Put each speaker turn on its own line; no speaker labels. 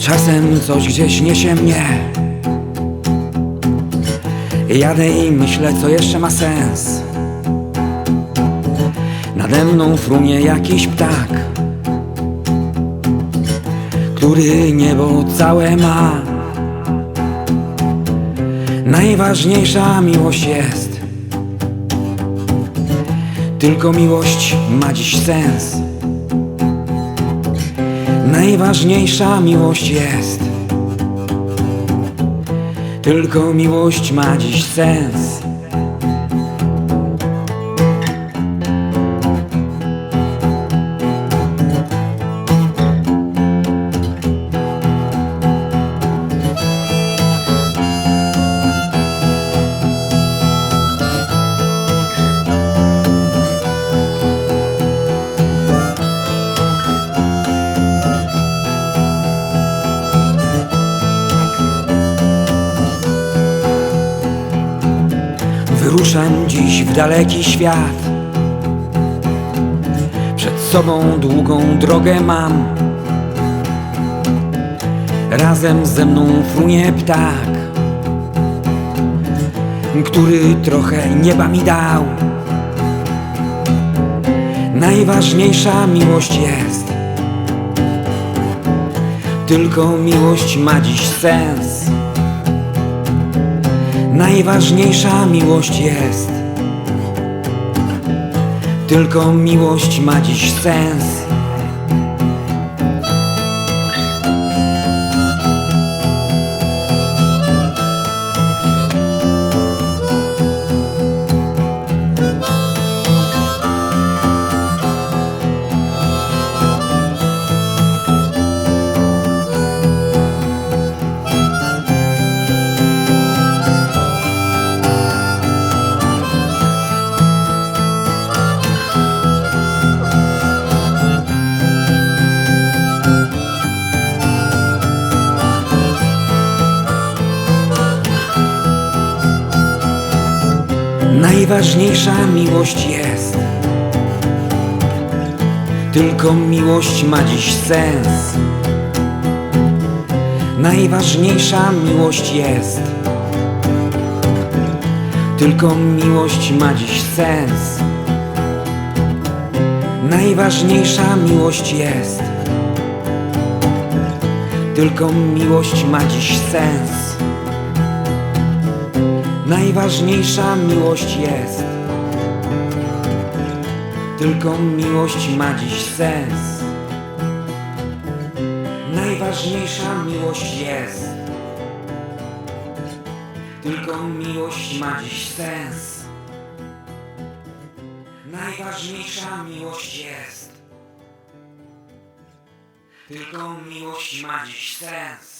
Czasem coś gdzieś niesie mnie Jadę i myślę, co jeszcze ma sens. Nade mną frunie jakiś ptak Który niebo całe ma. Najważniejsza miłość jest. Tylko miłość ma dziś sens Najważniejsza miłość jest. Tylko miłość ma dziś sens Wyruszam dziś w daleki świat. Przed sobą długą drogę mam. Razem ze mną frunie ptak Który trochę nieba mi dał. Najważniejsza miłość jest. Tylko miłość ma dziś sens Najważniejsza miłość jest. Tylko miłość ma dziś sens Najważniejsza miłość jest. Tylko miłość ma dziś sens. Najważniejsza miłość jest. Tylko miłość ma dziś sens. Najważniejsza miłość jest. Tylko miłość ma dziś sens Najważniejsza miłość jest. Tylko miłość ma dziś sens. Najważniejsza miłość jest. Tylko miłość ma dziś sens. Najważniejsza miłość jest. Tylko miłość ma dziś sens